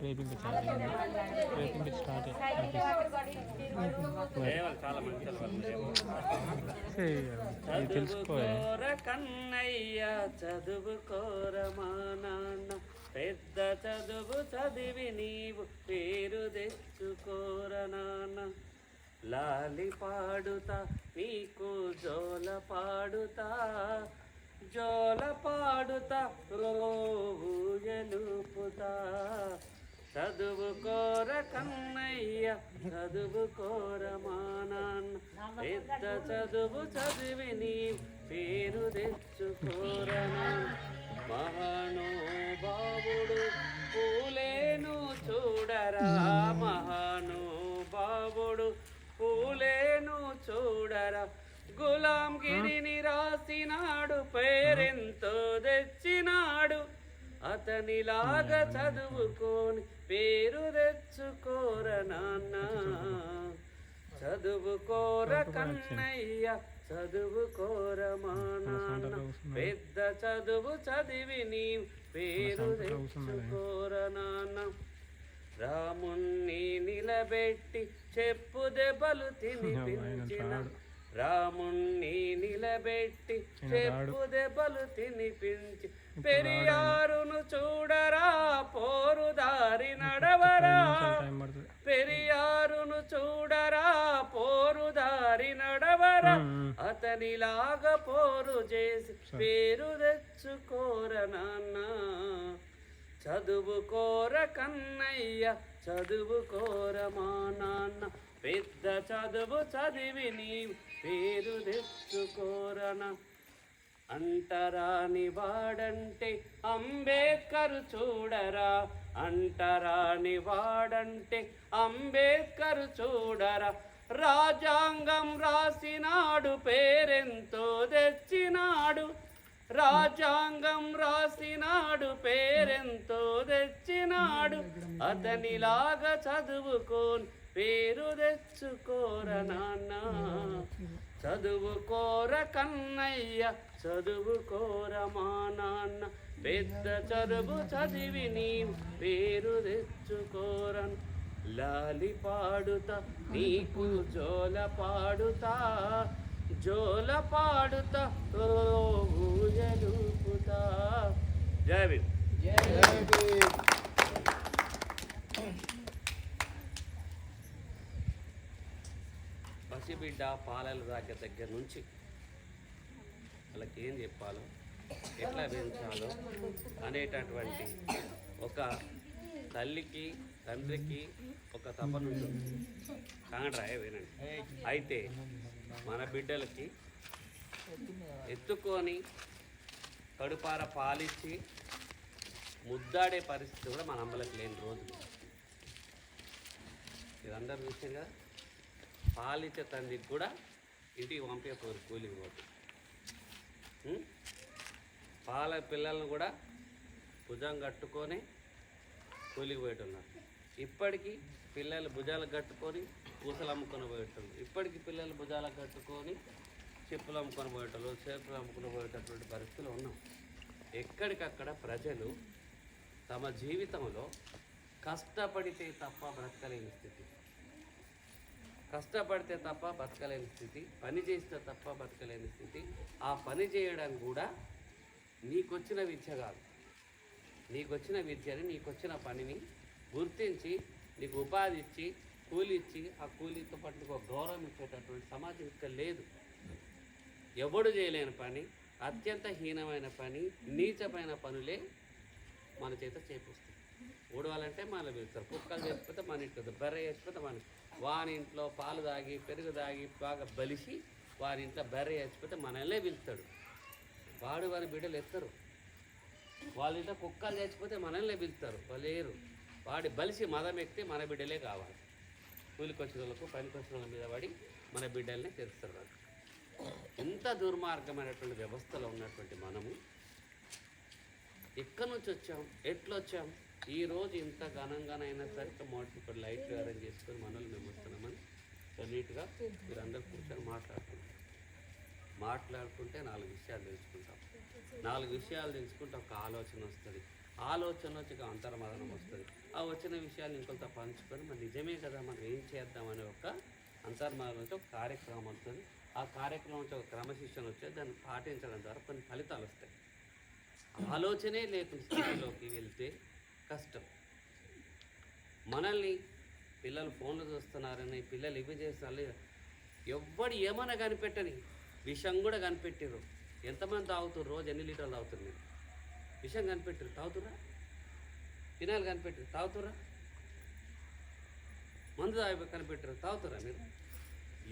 చాలా ఉంది. రేపు ఇంకా స్టార్ట్ చాలా మంచి తెలుసుకో చదువుకోర కన్నయ్య చదువుకోర మా నాన్న పెద్ద చదువు చదివి నీవు పేరు తెచ్చుకోర నాన్న. లాలి పాడుతా నీకు జోల పాడుతా. జోల పాడుతా చదువు కోర కన్నయ్య చదువు కోర మానాన్న. పెద్ద చదువు చదివి నీ పేరు తెచ్చుకోర మహానో పూలేను అతనిలాగా చదువుకోని పేరు తెచ్చుకోర నాన్న. చదువుకోర కన్నయ్య చదువుకోర మా నాన్న పెద్ద చదువు చదివి నీ పేరు తెచ్చుకోర నాన్న. రాముణ్ణి నిలబెట్టి చెప్పు దెబ్బలు తినిపించిన రాముణ్ణి నిలబెట్టి చెప్పు దెబ్బలు తినిపించి పెరియారును చూడరా పోరు దారి నడవరా. పెరియారును చూడరా పోరు దారి నడవరా. మ్మ్. అతనిలాగా పోరు చేసి పేరు తెచ్చుకోర నాన్న. చదువుకోర కన్నయ్య చదువుకోర మా నాన్న. పెద్ద చదువు చదివి నీ పేరు తెచ్చుకోరనా అంటరాని వాడంటే అంబేద్కర్ చూడరా. అంటరాని వాడంటే అంబేద్కర్ చూడరా. రాజాంగం రాసినాడు పేరెంతో తెచ్చినాడు. రాజాంగం రాసినాడు పేరెంతో తెచ్చినాడు. అతనిలాగా చదువుకోని పేరు తెచ్చుకోర నాన్న. చదువుకోర కన్నయ్య చదువుకోర మా నాన్న. పెద్ద చదువు చదివి నీ పేరు తెచ్చుకోరన్ లాలి పాడుతా నీకు జోల పాడుతా. జోల పాడుతా ఊయలుపుతా. జై భీమ్. బిడ్డ పాలల దగ్గర దగ్గర నుంచి వాళ్ళకి ఏం చెప్పాలో ఎట్లా పెంచాలో అనేటటువంటి ఒక తల్లికి తండ్రికి ఒక తపన ఉంటుంది. కాంగ్రాయ వినండి. అయితే మన బిడ్డలకి ఎత్తుకొని కడుపార పాలిచ్చి ముద్దాడే పరిస్థితి కూడా మన అమ్మలకు లేని రోజు. ఇదందరూ చూసారు కదా? పాలిచ్చే తండ్రికి కూడా ఇంటికి పంపించకపోరు కూలికి పోతే. పాల పిల్లలను కూడా భుజం కట్టుకొని కూలికి పోయేటున్నారు ఇప్పటికీ పిల్లలు భుజాలకు కట్టుకొని పూసలు అమ్ముకొని పోయేటోళ్ళు. ఇప్పటికీ పిల్లలు భుజాలకు కట్టుకొని చెప్పులు అమ్ముకొని పోయేటోళ్ళు చేతులు అమ్ముకొని పోయేటటువంటి పరిస్థితులు ఉన్నాం. ఎక్కడికక్కడ ప్రజలు తమ జీవితంలో కష్టపడితే తప్ప బ్రతకలేని స్థితి. కష్టపడితే తప్ప బతకలేని స్థితి పని చేస్తే తప్ప బతకలేని స్థితి. ఆ పని చేయడం కూడా నీకొచ్చిన విద్య కాదు. నీకొచ్చిన విద్యని నీకొచ్చిన పనిని గుర్తించి నీకు ఉపాధి ఇచ్చి కూలి ఇచ్చి ఆ కూలీతో పాటు నీకు ఒక గౌరవం ఇచ్చేటటువంటి సమాజం ఇక్కడ లేదు. ఎవడు చేయలేని పని అత్యంత హీనమైన పని నీచమైన పనులే మన చేత చేపిస్తాయి. ఊడవాలంటే మన పిలుస్తారు కుక్కలు చేసిపోతే మన ఇంట్లో బెర్ర చేసిపోతే మన వాని ఇంట్లో పాలు తాగి పెరుగు తాగి బాగా బలిసి వారి ఇంట్లో బర్రె చేసిపోతే మనల్నే పిలుస్తాడు. వాడు వారి బిడ్డలు ఎత్తరు. వాళ్ళ ఇంట్లో కుక్కలు చచ్చిపోతే మనల్నే పిలుస్తారు. వాళ్ళు లేరు వాడి బలిసి మదం ఎక్కితే మన బిడ్డలే కావాలి. కూలికి వచ్చిన వాళ్ళకు పనికి వచ్చిన వాళ్ళ మీద పడి మన బిడ్డల్ని తెరుస్తారు ఎంత దుర్మార్గమైనటువంటి వ్యవస్థలో ఉన్నటువంటి మనము ఎక్కడి నుంచి వచ్చాం? ఎట్లొచ్చాం? ఈరోజు ఇంత ఘనంగానైనా సరే మొదటి మోటార్ ఇక్కడ లైట్లు అరేంజ్ చేసుకొని మనల్ని మేము వస్తున్నామని సో నీట్గా మీరు అందరు కూర్చొని మాట్లాడుకుంటాం. మాట్లాడుకుంటే నాలుగు విషయాలు తెలుసుకుంటాం. నాలుగు విషయాలు తెలుసుకుంటే ఒక ఆలోచన వస్తుంది. ఆలోచన వచ్చి ఒక అంతర్మదనం వస్తుంది. ఆ వచ్చిన విషయాలు ఇంకొంత పంచుకొని మరి నిజమే కదా మనం ఏం చేద్దామనే ఒక అంతర్మదనం వచ్చి ఒక కార్యక్రమం వస్తుంది. ఆ కార్యక్రమం వచ్చి ఒక క్రమశిక్షణ వచ్చే దాన్ని పాటించడం ద్వారా కొన్ని ఫలితాలు వస్తాయి. ఆలోచనే లేకుండా స్థితిలోకి వెళ్తే కష్టం. మనల్ని పిల్లలు ఫోన్లు చూస్తున్నారని పిల్లలు ఇవి చేస్తున్నారు. ఎవ్వడు ఏమైనా కనిపెట్టని విషం కూడా కనిపెట్టారు ఎంతమంది తాగుతారు రోజు ఎన్ని లీటర్లు తాగుతారు మీరు? విషం కనిపెట్టారు తాగుతురా ఫినాయిల్ కనిపెట్టిరు తాగుతురా మందు తాగి కనిపెట్టారు తాగుతురా మీరు?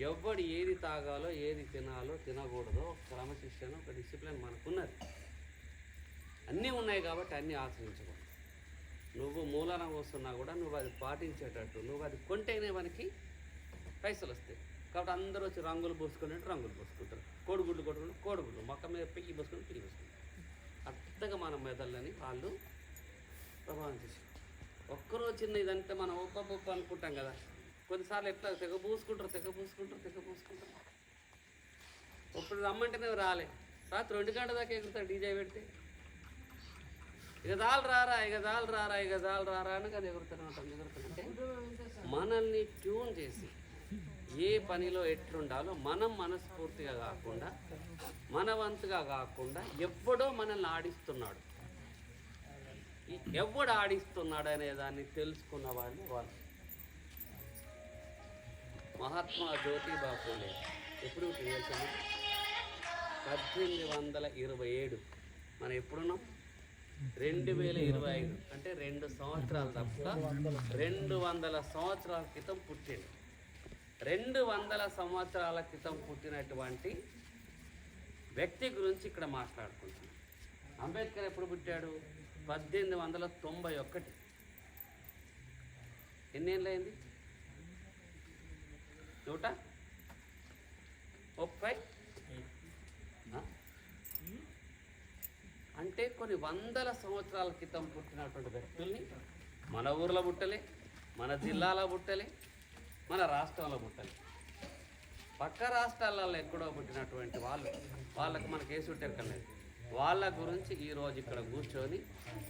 ఎవడు ఏది తాగాలో ఏది తినాలో తినకూడదో ఒక క్రమశిక్షణ ఒక డిసిప్లిన్ మనకున్నది. అన్నీ ఉన్నాయి కాబట్టి అన్నీ ఆశ్రయించకూడదు నువ్వు మూలన వస్తున్నా కూడా నువ్వు అది పాటించేటట్టు. నువ్వు అది కొంటేనే మనకి పైసలు వస్తాయి. కాబట్టి అందరూ వచ్చి రంగులు పోసుకున్నట్టు రంగులు పోసుకుంటారు. కోడిగుడ్లు కొట్టుకుంటే కోడిగుడ్లు మొక్క మీద పెయ్యి పోసుకుని పెయ్యి పోసుకుంటారు. అంతగా మన మెదళ్ళని వాళ్ళు ప్రభావం చేసి ఒక్కరోజు చిన్న ఇదంటే మనం ఒప్ప అనుకుంటాం కదా. కొన్నిసార్లు ఎట్లా తెగ పూసుకుంటారు తెగ పూసుకుంటారు తెగ పూసుకుంటారు. ఇప్పుడు రమ్మంటేనే రాలే. రాత్రి రెండు గంటల దాకా ఎగురుతాడు డీజే పెడితే. ఇక చాలు రారా ఇక చాలు రారా ఇక చాలు రారా అని కానీ ఎగురుతూనే ఉంటాం ఎగురుతుంటే మనల్ని ట్యూన్ చేసి ఏ పనిలో ఎట్లుండాలో మనం మనస్ఫూర్తిగా కాకుండా మనవంతుగా కాకుండా ఎవడో మనల్ని ఆడిస్తున్నాడు. ఎవడు ఆడిస్తున్నాడు అనే దాన్ని తెలుసుకున్న వాళ్ళు వాళ్ళు. మహాత్మా జ్యోతిబా పూలే ఎప్పుడు తెలుసు పద్దెనిమిది వందల ఇరవై ఏడు. మనం ఎప్పుడున్నాం రెండు వేల ఇరవై ఐదు. అంటే రెండు సంవత్సరాలు తప్ప రెండు వందల సంవత్సరాల క్రితం పుట్టిండు రెండు వందల సంవత్సరాల క్రితం పుట్టినటువంటి వ్యక్తి గురించి ఇక్కడ మాట్లాడుకుంటున్నాం. అంబేద్కర్ ఎప్పుడు పుట్టాడు? పద్దెనిమిది వందల తొంభై ఒకటి. ఎన్నేళ్ళైంది నూట? ముప్పై ఆ? అంటే కొన్ని వందల సంవత్సరాల క్రితం పుట్టినటువంటి వ్యక్తుల్ని మన ఊర్లో పుట్టలే మన జిల్లాలో పుట్టలే మన రాష్ట్రంలో పుట్టలే. పక్క రాష్ట్రాలలో ఎక్కడో పుట్టినటువంటి వాళ్ళు వాళ్ళకి మనకి ఏ లేదు వాళ్ళ గురించి ఈరోజు ఇక్కడ కూర్చొని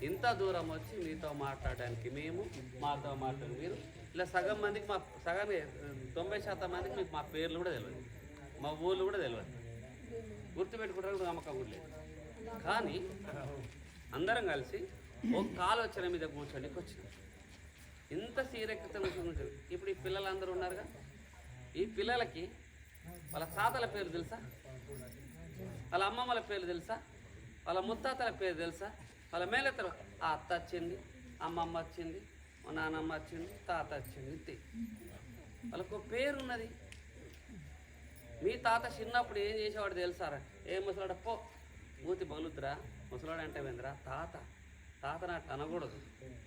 ఇంత దూరం వచ్చి మీతో మాట్లాడడానికి మేము మాతో మాట్లాడి మీరు ఇలా సగం మందికి మా సగం తొంభై శాతం మందికి మీకు మా పేర్లు కూడా తెలియదు మా ఊళ్ళు కూడా తెలియదు గుర్తుపెట్టుకుంటారు నమ్మకం కూడా లేదు. కానీ అందరం కలిసి ఒక ఆలోచన మీద కూర్చోడానికి వచ్చినాం ఇంత సీరెక్కితం కూర్చొని ఇప్పుడు ఈ పిల్లలందరూ ఉన్నారుగా? ఈ పిల్లలకి వాళ్ళ తాతల పేరు తెలుసా? వాళ్ళ అమ్మమ్మల పేరు తెలుసా? వాళ్ళ ముత్తాతల పేరు తెలుసా? వాళ్ళ మేలెత్తరు ఆ అత్త వచ్చింది అమ్మమ్మ వచ్చింది మా నాన్నమ్మ వచ్చింది తాత వచ్చింది ఇంతే. వాళ్ళకు పేరు ఉన్నది. మీ తాత చిన్నప్పుడు ఏం చేసేవాడు తెలుసారా? ఏం ముసలాడ పో మూతి బలుద్రా ముసలాడు అంటే వేంద్రా తాత. తాత నాటు అనకూడదు.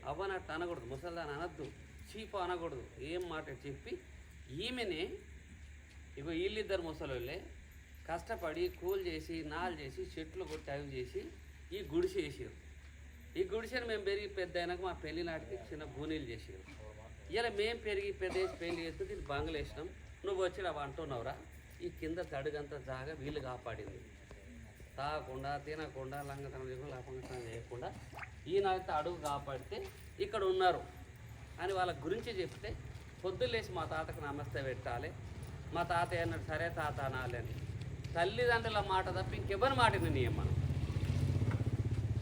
అవ్వ నాటు అనకూడదు. ముసలిదాన్ని అనద్దు. చీపు అనకూడదు. ఏం మాట చెప్పి ఈమెనే ఇగో వీళ్ళిద్దరు ముసలోళ్ళే కష్టపడి కూల్ చేసి నాలు చేసి చెట్లు కొట్టి అవి చేసి ఈ గుడిసె వేసారు ఈ గుడిసెను మేము పెరిగి పెద్ద అయినాక మా పెళ్ళి నాటికి చిన్న గూనీలు చేసారు ఇలా మేము పెరిగి పెద్ద వేసి పెళ్ళి చేస్తే దీన్ని బంగ్లు నువ్వు వచ్చి అవి అంటున్నావురా? ఈ కింద తడుగంత జాగా వీళ్ళు కాపాడింది. తాగకుండా తినకుండా లంగతనం చేయకుండా లాభంగా చేయకుండా ఈయనైతే అడుగు కాపాడితే ఇక్కడ ఉన్నారు అని వాళ్ళ గురించి చెప్తే పొద్దులేసి మా తాతకు నమస్తే పెట్టాలి. మా తాత అన్నాడు సరే తాత అనాలి అని. తల్లిదండ్రుల మాట తప్ప ఇంకెవరి మాట నీ మనం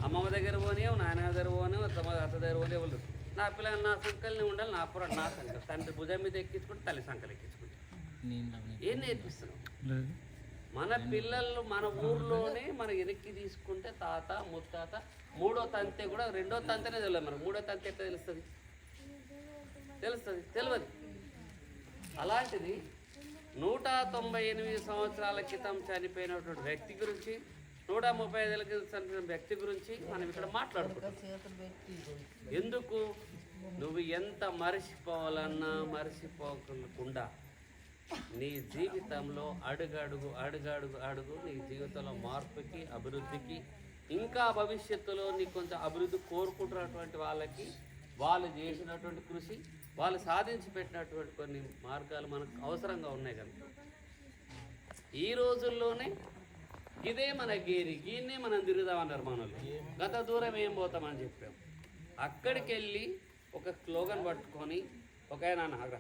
అమ్మమ్మ దగ్గర పోనేవు నాన్న దగ్గర పోనేవు తమ అత్త దగ్గర పోనే వాళ్ళు నా పిల్లలు నా సంకల్ని ఉండాలి నా పుర నా సంకల్ తండ్రి భుజం మీద ఎక్కించుకుంటే తల్లి సంకలు ఎక్కించుకుంటే ఏం నేర్పిస్తున్నావు? మన పిల్లలు మన ఊర్లోనే మన వెనక్కి తీసుకుంటే తాత ముత్తాత మూడో తంతే కూడా రెండో తంతనే తెలియదు మనం మూడో తంతే ఎట్లా తెలుస్తుంది? తెలుస్తుంది తెలియదు అలాంటిది నూట తొంభై ఎనిమిది సంవత్సరాల క్రితం చనిపోయినటువంటి వ్యక్తి గురించి నూట ముప్పై ఐదేళ్ళ క్రితం చనిపోయిన వ్యక్తి గురించి మనం ఇక్కడ మాట్లాడుకుంటాం ఎందుకు? నువ్వు ఎంత మరిచిపోవాలన్నా మరిచిపోకుండా నీ జీవితంలో అడుగడుగు అడుగడుగు అడుగు నీ జీవితంలో మార్పుకి అభివృద్ధికి ఇంకా భవిష్యత్తులో నీ కొంచెం అభివృద్ధి కోరుకుంటున్నటువంటి వాళ్ళకి వాళ్ళు చేసినటువంటి కృషి వాళ్ళు సాధించి పెట్టినటువంటి కొన్ని మార్గాలు మనకు అవసరంగా ఉన్నాయి కనుక. ఈ రోజుల్లోనే ఇదే మన గేరి గీన్నే మనం తిరుగుదామన్నారు మనోళ్ళు. గత దూరం ఏం పోతామని చెప్పాం. అక్కడికి వెళ్ళి ఒక స్లోగన్ పట్టుకొని ఒక ఆయన నాగరా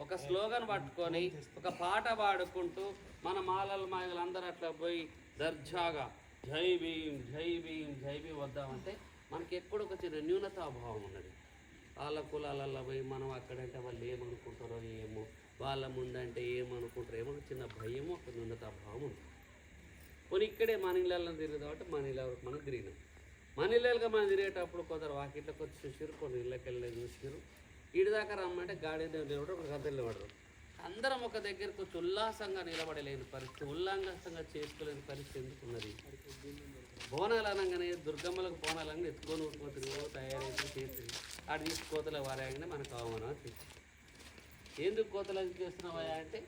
ఒక స్లోగన్ పట్టుకొని ఒక పాట పాడుకుంటూ మన మాలలు మాయలు అందరూ అట్లా పోయి దర్జాగా జై భీం జై భీం జై భీం వద్దామంటే మనకి ఎక్కడ ఒక చిన్న న్యూనతాభావం ఉన్నది. వాళ్ళ కులాలల్లో పోయి మనం అక్కడంటే వాళ్ళు ఏమనుకుంటారో ఏమో వాళ్ళ ముందంటే ఏమనుకుంటారో ఏమో చిన్న భయము ఒక న్యూనతాభావం ఉంది. పోనీ ఇక్కడే మన ఇళ్ళల్లో తిరుగుదాం కాబట్టి మన ఇళ్ళ మనం తిరిగినాం. మన ఇళ్ళగా మనం తిరిగేటప్పుడు కొందరు వాకిట్లకు వచ్చి చూసారు కొన్ని ఇళ్ళకి వెళ్ళి చూసారు ఇటు దాకా రమ్మంటే గాడి నిలబడి ఒక గంట నిలబడరు. అందరం ఒక దగ్గరకు వచ్చి ఉల్లాసంగా నిలబడలేని పరిస్థితి ఉల్లాసంగా చేసుకోలేని పరిస్థితి ఎందుకు ఉన్నది? బోనాలు అనగానే దుర్గమ్మలకు బోనాలని ఎత్తుకొని ఊరుకోతుంది తయారైతే చేస్తుంది ఆడ తీసి కోతల వారాగానే మనకు అవమానం తెచ్చి ఎందుకు కోతలకు చేస్తున్నావా అంటే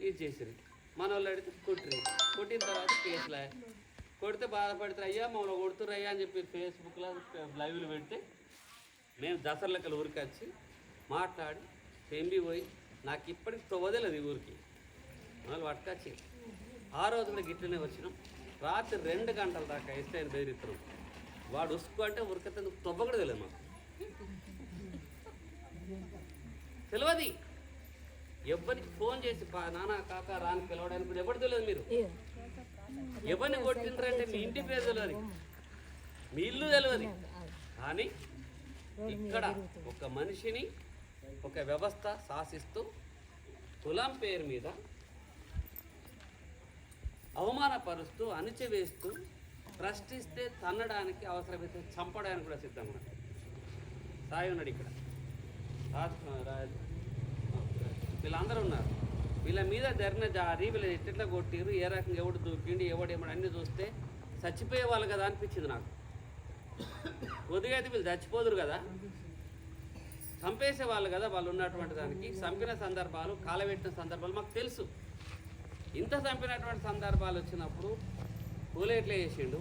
ఇది చేసిరు మన వాళ్ళు అడిగితే కొట్టిరు కొట్టిన తర్వాత కేసులా కొడితే బాధపడితే అయ్యా మమ్మల్ని కొడుతురు అయ్యా అని చెప్పి ఫేస్బుక్లో లైవ్లు పెడితే మేము దసరలకలు ఊరికి వచ్చి మాట్లాడి తెంబి పోయి నాకు ఇప్పటికి తొవ్వదలేదు ఈ ఊరికి. వాళ్ళు పట్టుకొచ్చి ఆ రోజు కూడా గిట్లనే వచ్చినాం. రాత్రి రెండు గంటల దాకా ఆయన బెదిరిస్తున్నాం వాడు ఉసుకు అంటే ఉరికతే తొవ్వ కూడా తెలియదు మాకు. తెలియదు. ఎవరికి ఫోన్ చేసి పా నాన్న కాక రాని పిలవడానికి కూడా ఎవరు తెలియదు మీరు. ఎవరిని కొట్టిండ్రంటే మీ ఇంటి పేరు తెలియదు. మీ ఇల్లు తెలియదు. కానీ ఇక్కడ ఒక మనిషిని ఒక వ్యవస్థ శాసిస్తూ కులం పేరు మీద అవమానపరుస్తూ అణిచివేస్తూ ప్రశ్నిస్తే తన్నడానికి అవసరమైతే చంపడానికి కూడా సిద్ధంగా సాయి ఉన్నాడు ఇక్కడ. వీళ్ళందరూ ఉన్నారు. వీళ్ళ మీద జరిగిన జారి వీళ్ళ ఎట్లా కొట్టిరు ఏ రకంగా ఎవడు దూకిండి ఎవడు ఏమడు అన్నీ చూస్తే చచ్చిపోయే వాళ్ళు కదా అనిపించింది నాకు. కొద్దిగా అయితే వీళ్ళు చచ్చిపోదురు కదా. చంపేసే వాళ్ళు కదా వాళ్ళు ఉన్నటువంటి దానికి. చంపిన సందర్భాలు కాలబెట్టిన సందర్భాలు మాకు తెలుసు. ఇంత చంపినటువంటి సందర్భాలు వచ్చినప్పుడు పూలే ఎట్లా చేసిండు.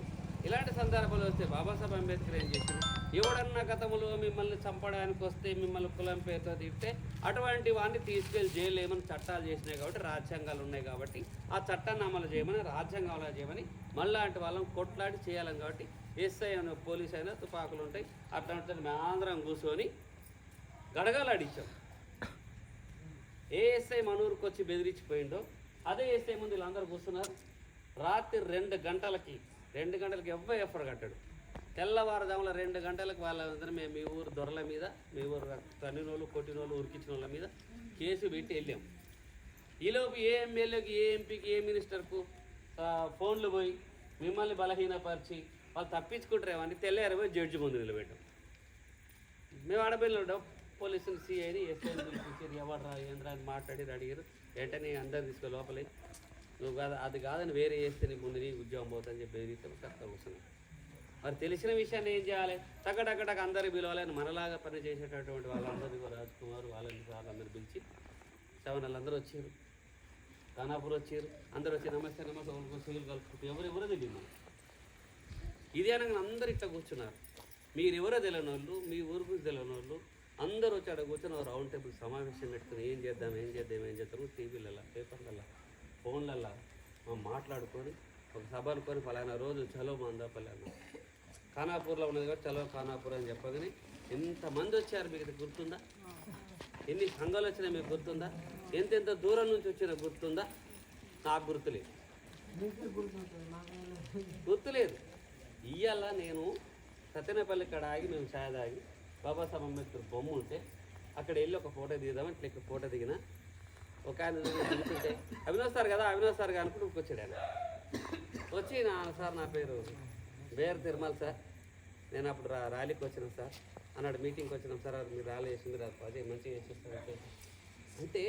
ఇలాంటి సందర్భాలు వస్తే బాబాసాహెబ్ అంబేద్కర్ ఏం చేసిండు? ఎవడన్నా గతంలో మిమ్మల్ని చంపడానికి వస్తే మిమ్మల్ని కులం పేరుతో తిప్పితే అటువంటి వాడిని తీసుకెళ్ళి జైలు ఏమని చట్టాలు చేసినాయి కాబట్టి రాజ్యాంగాలు ఉన్నాయి కాబట్టి ఆ చట్టాన్ని అమలు చేయమని రాజ్యాంగం అమలు చేయమని మళ్ళాంటి వాళ్ళని కొట్లాడి చేయాలని కాబట్టి ఎస్ఐ అనే పోలీస్ అయినా తుపాకులు ఉంటాయి. అట్లాంటి మేము ఆంధ్రం కూర్చొని గడగాలు అడిచాం ఏ ఎస్ఐ మనూరుకు వచ్చి బెదిరించిపోయిండో అదే ఎస్ఐ ముందు వీళ్ళందరూ కూర్చున్నారు. రాత్రి రెండు గంటలకి రెండు గంటలకి ఎవ్వరు ఎఫర్ కట్టాడు. తెల్లవారుదాముల రెండు గంటలకు వాళ్ళందరూ మేము మీ ఊరు దొరల మీద మీ ఊరు తన్నినోళ్ళు కొట్టినోళ్ళు ఉరికించిన వాళ్ళ మీద కేసు పెట్టి వెళ్ళాం. ఈలోపు ఏ ఎమ్మెల్యేకి ఏ ఎంపీకి ఏ మినిస్టర్కు ఫోన్లు పోయి మిమ్మల్ని బలహీనపరిచి వాళ్ళు తప్పించుకుంటారేమని తెల్లారి పోయి జడ్జి ముందు నిలబెట్టాం. మేము ఆడపిల్లలు పోలీసులు సిఐని ఎస్ఐని పిలిపించారు. ఎవరు రా ఏంద్రా అని మాట్లాడి అడిగారు. వెంటనే అందరిని తీసుకో లోపలి నువ్వు కాదు అది కాదని వేరే చేస్తే నీ ముందు నీ ఉద్యోగం పోతుందని చెప్పి బెదిరిస్తే. కరెక్ట్ కూర్చున్నాను మరి తెలిసిన విషయాన్ని ఏం చేయాలి? టకటకటక అందరు పిలవాలని మనలాగా పని చేసేటటువంటి వాళ్ళందరినీ రాజ్ కుమార్ వాళ్ళని వాళ్ళందరూ పిలిచి సెవెన్ వాళ్ళందరూ వచ్చారు. ఖానాపూర్ వచ్చారు. అందరూ వచ్చి నమస్తే నమస్తే వాళ్ళకి సీలు కలుపుకుంటూ. ఎవరు ఎవరో తెలియదు ఇది అనగా అందరు ఇట్లా కూర్చున్నారు. మీరు ఎవరో తెలియని వాళ్ళు మీ ఊరు గురించి తెలియని వాళ్ళు అందరూ వచ్చి అక్కడ కూర్చొని రౌండ్ టేబుల్ సమావేశం పెట్టుకుని ఏం చేద్దాం ఏం చేద్దాం ఏం చేద్దాం టీవీలలో పేపర్లలో ఫోన్లలో మాట్లాడుకొని ఒక సభ అనుకొని ఫలానా రోజు చలో మందాపల్లి అన్నాం ఖానాపూర్లో ఉన్నది కాబట్టి చలో ఖానాపూర్ అని చెప్పగానే ఎంతమంది వచ్చారు మీకు ఇది గుర్తుందా? ఎన్ని సంఘాలు వచ్చినాయి మీకు గుర్తుందా? ఎంతెంత దూరం నుంచి వచ్చినా గుర్తుందా? నాకు గుర్తులేదు. గుర్తులేదు. ఇయ్యాల నేను సత్యనపల్లి కాడ ఆగి మేము ఛాయ్ తాగి బాబాసాహెబ్ అంబేద్కర్ బొమ్మ ఉంటే అక్కడ వెళ్ళి ఒక ఫోటో దిగుదామని ఇట్లా ఇక్కడ ఫోటో దిగిన. ఒక ఆయన దిగుతుంటే అవినాష్ సార్ కదా అవినాష్ సార్ అనుకుంటూ వచ్చాడు ఆయన. వచ్చి నా సార్ నా పేరు బేర్ తిరుమల సార్. నేను అప్పుడు రా ర్యాలీకి వచ్చినాం సార్. అన్నాడు మీటింగ్కి వచ్చినాం సార్ అది మీరు ర్యాలీ చేసింది రాదు అదే మంచిగా చేసేస్తారు అంటే. అంటే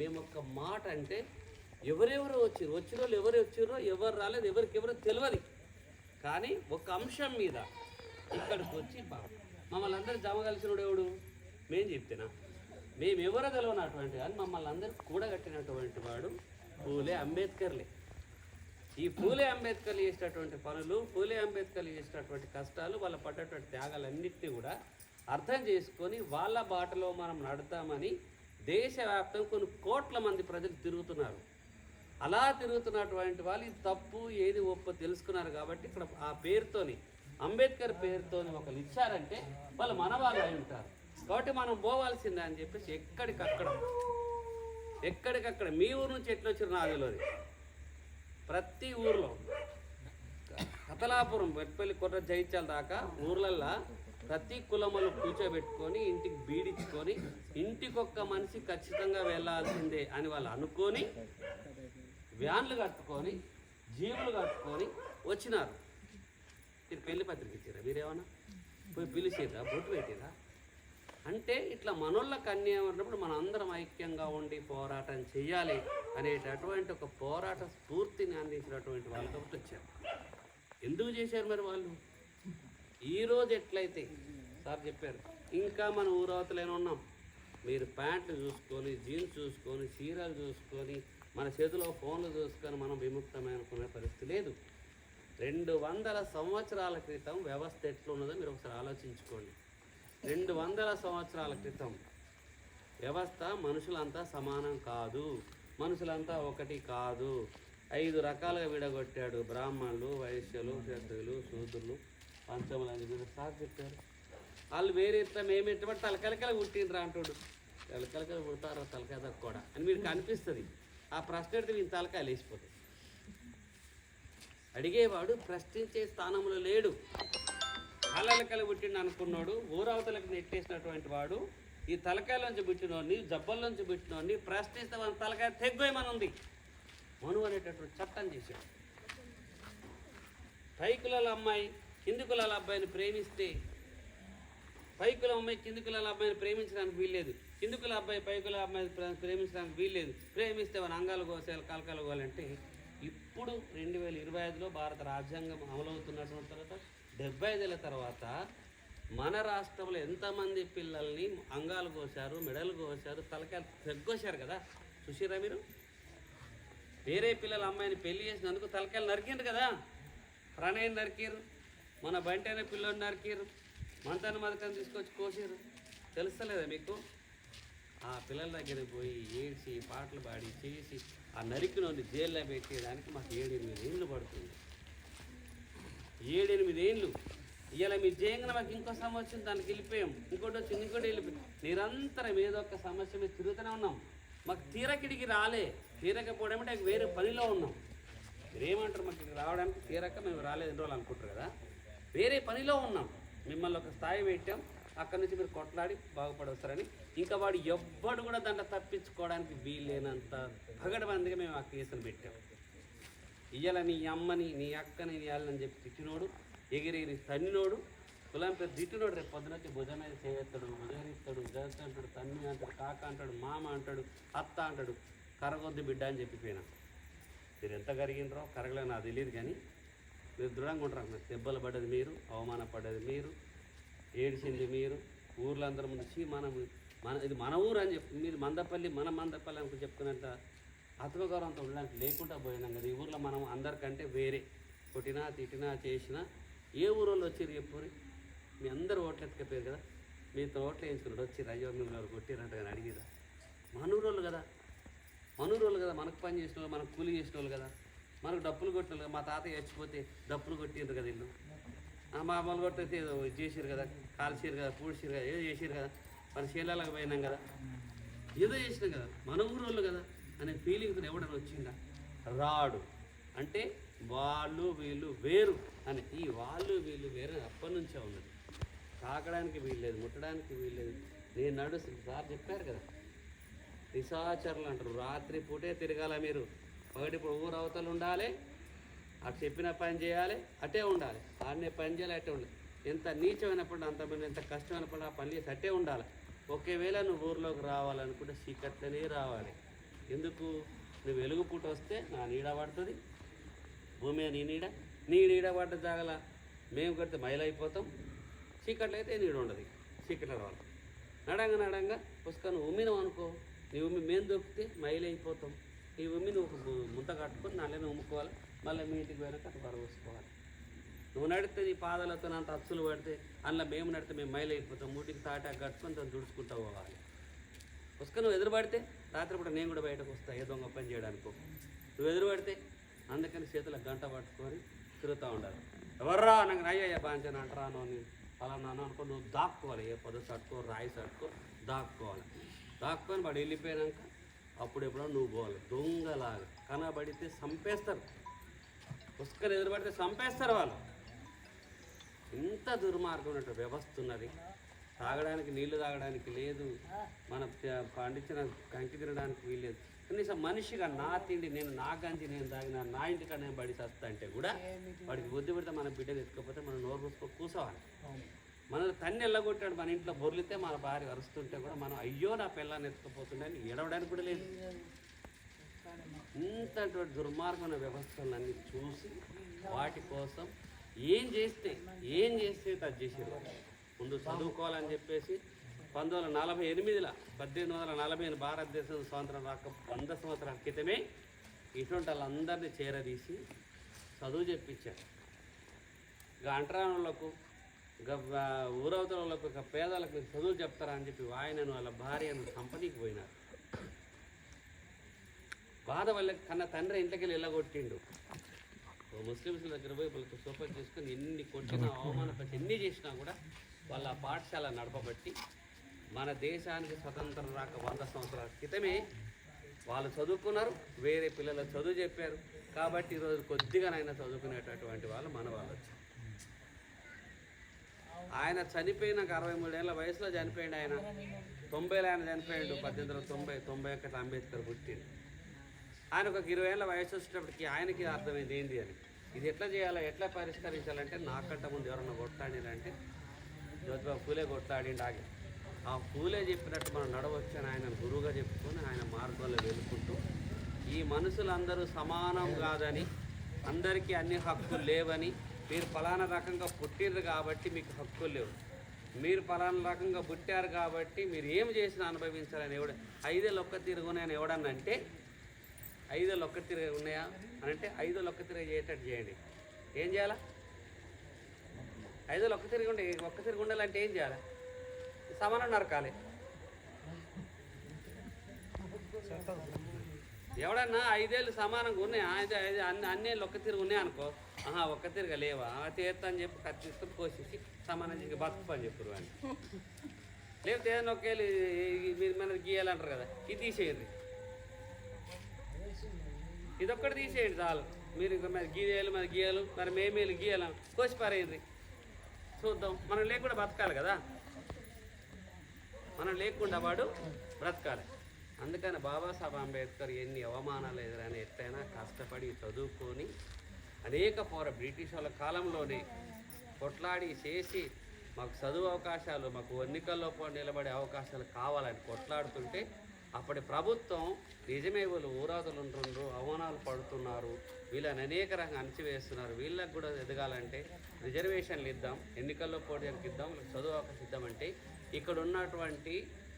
మేము ఒక మాట అంటే ఎవరెవరు వచ్చారు వచ్చిన వాళ్ళు ఎవరు వచ్చారో ఎవరు రాలేదు ఎవరికి ఎవరో తెలియదు కానీ ఒక అంశం మీద ఇక్కడికి వచ్చి మమ్మల్ని అందరూ జమ కలిసినోడు ఎవడు? మేము చెప్తున్నా. మేము ఎవరో కానీ మమ్మల్ని అందరూ కూడగట్టినటువంటి వాడు పూలే అంబేద్కర్లే. ఈ పూలే అంబేద్కర్ చేసినటువంటి పనులు పూలే అంబేద్కర్ చేసినటువంటి కష్టాలు వాళ్ళ పడ్డటువంటి త్యాగాలన్నింటినీ కూడా అర్థం చేసుకొని వాళ్ళ బాటలో మనం నడతామని దేశవ్యాప్తం కొన్ని కోట్ల మంది ప్రజలు తిరుగుతున్నారు. అలా తిరుగుతున్నటువంటి వాళ్ళు ఇది తప్పు ఏది ఒప్పు తెలుసుకున్నారు కాబట్టి ఇక్కడ ఆ పేరుతోని అంబేద్కర్ పేరుతోని ఒకరు ఇచ్చారంటే వాళ్ళు మన వాళ్ళు అయి ఉంటారు. కాబట్టి మనం పోవాల్సిందే అని చెప్పేసి ఎక్కడికక్కడ ఎక్కడికక్కడ మీ ఊరు నుంచి ఎట్లా వచ్చారు ప్రతి ఊర్లో కతలాపురం వెట్పల్లి కుర్ర జైత్యాల దాకా ఊర్లల్లో ప్రతి కులములు కూర్చోబెట్టుకొని ఇంటికి బీడించుకొని ఇంటికొక్క మనిషి ఖచ్చితంగా వెళ్ళాల్సిందే అని వాళ్ళు అనుకొని వ్యాన్లు కట్టుకొని జీవులు కట్టుకొని వచ్చినారు. మీరు పెళ్ళి పత్రిక ఇచ్చారా మీరేమన్నా? పోయి పిలిచిరా బొట్టు పెట్టిరా అంటే ఇట్లా మనోళ్ళకి అన్యాయం ఉన్నప్పుడు మనందరం అందరం ఐక్యంగా ఉండి పోరాటం చేయాలి అనేటటువంటి ఒక పోరాట స్ఫూర్తిని అందించినటువంటి వాళ్ళు కాబట్టి వచ్చారు. ఎందుకు చేశారు మరి వాళ్ళు? ఈ రోజు ఎట్లయితే సార్ చెప్పారు ఇంకా మన ఊరవతలేనే ఉన్నాం. మీరు ప్యాంట్లు చూసుకొని జీన్స్ చూసుకొని చీరలు చూసుకొని మన చేతిలో ఫోన్లు చూసుకొని మనం విముక్తమైన అనుకునే పరిస్థితి లేదు. రెండు వందల సంవత్సరాల క్రితం వ్యవస్థ ఎట్లున్నదో మీరు ఒకసారి ఆలోచించుకోండి. రెండు వందల సంవత్సరాల క్రితం వ్యవస్థ మనుషులంతా సమానం కాదు. మనుషులంతా ఒకటి కాదు. ఐదు రకాలుగా విడగొట్టాడు. బ్రాహ్మణులు వైశ్యులు క్షత్రులు శూద్రులు పంచములు అని మీరు సార్ చెప్పారు. వాళ్ళు వేరే ఇట్లా మేము ఎటువంటి తలకలకల పుట్టిండ్రా అంటాడు. తలకలకల పుడతారు తలకాయ కూడా అని మీరు కనిపిస్తుంది ఆ ప్రశ్న అడితే నేను తలకాయలు వేసిపోతాయి అడిగేవాడు ప్రశ్నించే స్థానంలో లేడు. కళ్ళలకలు పుట్టిండు అనుకున్నాడు ఊరవతలకు నెట్టేసినటువంటి వాడు ఈ తలకాయలోంచి పుట్టినోడిని జబ్బల్లోంచి పుట్టినోడిని ప్రశ్నిస్తే మన తలకాయ తెగ్గోయమని ఉంది మను అనేటటువంటి చట్టం చేశాడు. పై కులాల అమ్మాయి కింది కులాల అబ్బాయిని ప్రేమిస్తే పైకుల అమ్మాయి కింది కులాల అబ్బాయిని ప్రేమించడానికి వీల్లేదు. కింది అబ్బాయి పైకుల అమ్మాయిని ప్రేమించడానికి వీల్లేదు? ప్రేమిస్తే మన అంగాలు కోసేయాలి కలకాలు కోవాలంటే ఇప్పుడు రెండు వేల ఇరవై ఐదులో భారత రాజ్యాంగం అమలవుతున్నటువంటి తర్వాత డెబ్బై ఐదేళ్ళ తర్వాత మన రాష్ట్రంలో ఎంతమంది పిల్లల్ని అంగాలు కోసారు మెడలు కోసారు తలకాయలు తెగ్గోశారు కదా? చూసిరా మీరు? వేరే పిల్లల అమ్మాయిని పెళ్ళి చేసినందుకు తలకాయలు నరికిండ్రు కదా? ప్రణయం నరికిరు మన బంటైన పిల్లని నరికిరు మంతాన్ని మదకని తీసుకొచ్చి కోసారు తెలుస్తలేదా మీకు? ఆ పిల్లల దగ్గర పోయి ఏడ్చి పాటలు పాడి చేసి ఆ నరికినోని జైల్లో పెట్టేయడానికి మాకు ఏడెనిమిది ఏళ్ళు పడుతుంది. ఏడెనిమిది ఏళ్ళు. ఇలా మీరు చేయంగానే మాకు ఇంకో సమస్య దానికి వెళ్ళిపోయాం. ఇంకోటి వచ్చి ఇంకోటి వెళ్ళిపోయాం నిరంతరం ఏదో ఒక సమస్య మీద తిరుగుతూనే ఉన్నాం. మాకు తీరకిడికి రాలే. తీరకపోవడం అంటే వేరే పనిలో ఉన్నాం. మీరు ఏమంటారు మాకు ఇక్కడికి రావడానికి తీరక మేము రాలేదు ఎన్ని రోజులు అనుకుంటారు కదా? వేరే పనిలో ఉన్నాం. మిమ్మల్ని ఒక స్థాయి పెట్టాం. అక్కడి నుంచి మీరు కొట్లాడి బాగుపడొస్తారని ఇంకా వాడు ఎవ్వడు కూడా దాంట్లో తప్పించుకోవడానికి వీల్లేనంత పగడబందిగా మేము ఆ కేసులు పెట్టాం. ఇయ్యాల నీ అమ్మని నీ అక్కని నీ వాళ్ళని చెప్పి తిట్టినోడు ఎగిరెగిరి తన్నినోడు కులం పేరు తిట్టినోడు రేపు పొద్దున వచ్చి భుజం మీద చేయెత్తాడు ఉదరిస్తాడు జగత్ అంటాడు తన్ని అంటాడు కాక అంటాడు మామ అంటాడు అత్త అంటాడు కరగొద్దు బిడ్డ అని చెప్పిపోయినా మీరు ఎంత కరిగినరో కరగలే నాకు తెలియదు కానీ మీరు దృఢంగా ఉంటారు మీరు దెబ్బలు పడ్డది మీరు అవమానపడ్డది మీరు ఏడిచింది మీరు ఊర్లందరి ముందు చీ మనం మన ఇది మన ఊరు అని చెప్పి మీరు మందపల్లి మన మందపల్లి అని చెప్పుకునేంత ఆత్మగౌరవంతో ఉండడానికి లేకుండా పోయినాం కదా. ఈ ఊర్లో మనం అందరికంటే వేరే. కొట్టినా తిట్టినా చేసినా ఏ ఊరోళ్ళు వచ్చారు చెప్పురి మీ అందరు ఓట్లు ఎత్తుకపోయారు కదా. మీతో ఓట్లు వేయించుకున్నాడు వచ్చి అయ్యో మిమ్మల్ని కొట్టిరంట కానీ అడిగిరా మనూరోళ్ళు కదా. మనూరోళ్ళు కదా. మనకు పని చేసిన వాళ్ళు మనకు కూలి చేసిన వాళ్ళు కదా. మనకు డప్పులు కొట్టిన కదా. మా తాతయ్య చచ్చిపోతే డప్పులు కొట్టిండ్రు కదా ఇల్లు ఆ మా అమ్మలు కొట్టయితే ఏదో చేసారు కదా. కాల్చారు కదా పూడ్చారు కదా ఏదో చేసారు కదా. మన పోయినాం కదా. ఏదో చేసినాం కదా. మన ఊరోళ్ళు కదా అనే ఫీలింగ్తో ఎవడన్నా వచ్చిందా రాడు. అంటే వాళ్ళు వీళ్ళు వేరు అని. ఈ వాళ్ళు వీళ్ళు వేరు అప్పటి నుంచే ఉన్నది తాకడానికి వీల్లేదు ముట్టడానికి వీల్లేదు. నేను నడుస్తుంది సార్ చెప్పారు కదా. రిసాచర్లు అంటారు. రాత్రి పూటే తిరగాల మీరు. ఒకటి ఇప్పుడు ఊరు అవతలు ఉండాలి అటు చెప్పిన పని చేయాలి అటే ఉండాలి. ఆడనే పని చేయాలి అట్టే ఉండాలి. ఎంత నీచమైనప్పుడు అంత మంది ఎంత కష్టమైనప్పుడు ఆ పని చేసి అట్టే ఉండాలి. ఒకవేళ నువ్వు ఊర్లోకి రావాలనుకుంటే చీకట్లనే రావాలి. ఎందుకు? నువ్వు వెలుగు పూట వస్తే నా నీడ పడుతుంది. భూమి నీ నీడ. నీ నీడ పడ్డ జాగల మేము కడితే మైలు అయిపోతాం చీకట్లో అయితే నీడ ఉండదు. చీకట్లో రావాలి. నడంగా నడంగా పుస్తకాన్ని ఉమ్మినాం అనుకో. నీ ఉమ్మి మేము దొక్కితే మైలు అయిపోతాం ఈ ఉమ్మి నువ్వు ఒక కట్టుకొని నల్లనే ఉమ్ముకోవాలి. మళ్ళీ మీ ఇంటికి పోయినాక అటు నువ్వు నడితే నీ పాదాలతో అంత అచ్చులు పడితే అందులో మేము నడితే మేము మైలైపోతాం మూటికి తాటా కట్టుకొని తను దుడుచుకుంటా పోవాలి. పుస్తకం నువ్వు ఎదురుపడితే రాత్రిపూట నేను కూడా బయటకు వస్తా. ఏ దొంగ పని చేయడానికి. నువ్వు ఎదురుపడితే అందుకని చేతుల గంట పట్టుకొని తిరుగుతూ ఉండాలి. ఎవర్రా నాకు అయ్యా బాంచని అంటరాను అని ఫలానాను అనుకో నువ్వు దాక్కోవాలి. ఏ పొద సట్టుకో రాయి సట్టుకో దాక్కోవాలి. దాక్కొని వాడు వెళ్ళిపోయాక అప్పుడు ఎప్పుడో నువ్వు పోవాలి. దొంగలాగా కనబడితే చంపేస్తారు. పుష్కర్ ఎదురుపడితే చంపేస్తారు వాళ్ళు. ఇంత దుర్మార్గమైన వ్యవస్థ ఉన్నది. తాగడానికి నీళ్ళు తాగడానికి లేదు. మన పండించిన కంకి తినడానికి వీల్లేదు కనీసం మనిషిగా నా తిండి నేను నా గంజి నేను తాగిన నా ఇంటికాడ నేను బడి చస్తా అంటే కూడా వాడికి బుద్ధి పెడితే మన బిడ్డలు ఎత్తుకపోతే మనం నోరు మూసుకో కూర్చోవాలి మనల్ని తన్ని ఎల్లగొట్టాడు మన ఇంట్లో బొర్లితే మన భార్య అరుస్తుంటే కూడా మనం అయ్యో నా పిల్లాన్ని ఎత్తుకుపోతుండే అని ఏడవడానికి కూడా లేదు. ఇంతటువంటి దుర్మార్గమైన వ్యవస్థలన్నీ చూసి వాటి కోసం ఏం చేస్తే ఏం చేస్తే అది చేసేది ముందు చదువుకోవాలని చెప్పేసి పంతొమ్మిది వందల నలభై ఎనిమిదిలో పద్దెనిమిది వందల నలభై ఎనిమిది భారతదేశం స్వాతంత్రం రాక వంద సంవత్సరాల క్రితమే ఇటువంటి వాళ్ళందరినీ చేరదీసి చదువు చెప్పించారు. ఇక అంటరానులకు ఊరవతలకు ఇక పేదలకు చదువు చెప్తారా అని చెప్పి ఆయనను వాళ్ళ భార్యను కంపెనీకి పోయినారు. బాధ వల్ల కన్న తండ్రి ఇంట్లోకి వెళ్ళి వెళ్ళగొట్టిండు ముస్లిమ్స్ దగ్గర పోయి వాళ్ళతో సూపర్ చేసుకొని ఎన్ని కొట్టిన అవమానపరిచి ఎన్ని చేసినా కూడా వాళ్ళ పాఠశాల నడపబట్టి మన దేశానికి స్వతంత్రం రాక వంద సంవత్సరాల క్రితమే వాళ్ళు చదువుకున్నారు వేరే పిల్లలు చదువు చెప్పారు. కాబట్టి ఈరోజు కొద్దిగానైనా చదువుకునేటటువంటి వాళ్ళు మన వాళ్ళు వచ్చారు. ఆయన చనిపోయినాక అరవై మూడేళ్ళ వయసులో చనిపోయాడు ఆయన. తొంభైలో ఆయన చనిపోయాడు. పద్దెనిమిది వందల తొంభై తొంభై ఒకటి అంబేద్కర్ పుట్టిండు. ఆయన ఒక ఇరవై ఏళ్ళ వయసు వచ్చేటప్పటికి ఆయనకి అర్థమైంది ఏంది అని. ఇది ఎట్లా చేయాలా ఎట్లా పరిష్కరించాలంటే నాకంట ముందు ఎవరన్నా కొట్లాడినంటే జ్యోతిబాబు పూలే కొట్లాడిండి ఆగి. ఆ పూలే చెప్పినట్టు మనం నడవచ్చు అని ఆయన గురువుగా చెప్పుకొని ఆయన మార్గంలో వెలుకుంటూ ఈ మనుషులందరూ సమానం కాదని అందరికీ అన్ని హక్కులు లేవని మీరు ఫలానా రకంగా పుట్టిర్రు కాబట్టి మీకు హక్కులు లేవు. మీరు ఫలానా రకంగా పుట్టారు కాబట్టి మీరు ఏం చేసినా అనుభవించాలని ఎవడ ఐదేళ్ళు ఒక్క తిరుగునని ఎవడన్నంటే ఐదో ఒక్క తిరగ ఉన్నాయా? అని అంటే ఐదో లొక్క తిరిగి చేసేటట్టు చేయండి. ఏం చేయాలా? ఐదో ఒక్క తిరిగి ఉండే ఒక్క తిరిగి ఉండాలంటే ఏం చేయాలి? సమానం నరకాలి ఎవడన్నా ఐదేళ్ళు సమానంగా ఉన్నాయా? అయితే ఐదు అన్ని అన్ని ఒక్క తిరిగి ఉన్నాయి అనుకో ఆహా ఒక్క తిరిగి లేవా తీస్తా అని చెప్పి కత్తి తీసుకొని కోసేసి సమానం చేసి బతుకు అని చెప్పరు అని లేకపోతే ఏదైనా ఒకేళ్ళు మీరు మన గీయాలంటారు కదా ఇది తీసేయండి. ఇదొక్కటి తీసేయండి చాలు. మీరు ఇంకా మరి గీయాలు మరి గీయాలి మరి మేమేలు గీయాలి. కోసి పారేయండి. చూద్దాం. మనం లేకుండా బతకాలి కదా. మనం లేకుండా వాడు బ్రతకాలి. అందుకని బాబాసాహెబ్ అంబేద్కర్ ఎన్ని అవమానాలు ఎదురైనా ఎట్లయినా కష్టపడి చదువుకొని అనేక పోర బ్రిటిష్ వాళ్ళ కాలంలోనే కొట్లాడి చేసి మాకు చదువు అవకాశాలు మాకు ఎన్నికల్లో నిలబడే అవకాశాలు కావాలని కొట్లాడుతుంటే అప్పటి ప్రభుత్వం నిజమే వీళ్ళు ఊరాదులు ఉంటుండ్రు అవమానాలు పడుతున్నారు. వీళ్ళని అనేక రకంగా అణచివేస్తున్నారు. వీళ్ళకి కూడా ఎదగాలంటే రిజర్వేషన్లు ఇద్దాం ఎన్నికల్లో పోటీలకు ఇద్దాం చదువు అవకాశం ఇద్దామంటే ఇక్కడ ఉన్నటువంటి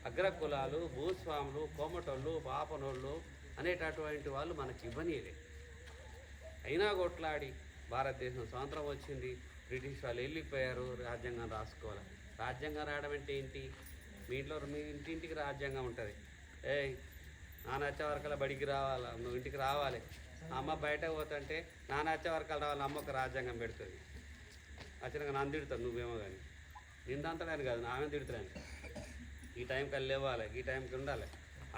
అగ్రకులాలు భూస్వాములు కోమటోళ్ళు పాపనోళ్ళు అనేటటువంటి వాళ్ళు మనకి ఇవ్వనీయలే. అయినా కొట్లాడి భారతదేశం స్వాతంత్రం వచ్చింది బ్రిటిష్ వాళ్ళు వెళ్ళిపోయారు రాజ్యాంగం రాసుకోవాలి. రాజ్యాంగం రాయడం అంటే ఏంటి? మీ ఇంట్లో మీ ఇంటింటికి రాజ్యాంగం ఉంటుంది. ఏయ్ నాన్న వచ్చే వరకల్లా బడికి రావాలా? నువ్వు ఇంటికి రావాలి. అమ్మ బయటకు పోతుంటే నాన్న వచ్చే వరకల్లా రావాలి అమ్మ ఒక రాజ్యాంగం పెడుతుంది. వచ్చినాక నన్ను తిడతాను నువ్వేమో కానీ నిందంతడాని కాదు నామే తిడుతున్నాను ఈ టైంకి వెళ్ళి లేవాలి ఈ టైంకి ఉండాలి.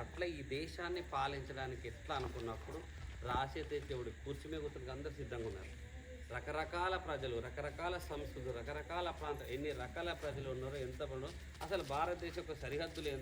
అట్లా ఈ దేశాన్ని పాలించడానికి ఎట్లా అనుకున్నప్పుడు రాసేతే దేవుడు కూర్చుమే మీద కూర్చుని అందరు సిద్ధంగా ఉన్నారు. రకరకాల ప్రజలు రకరకాల సంస్కృతులు రకరకాల ప్రాంతం ఎన్ని రకాల ప్రజలు ఉన్నారో ఎంత ఉన్నారో అసలు భారతదేశం యొక్క సరిహద్దులు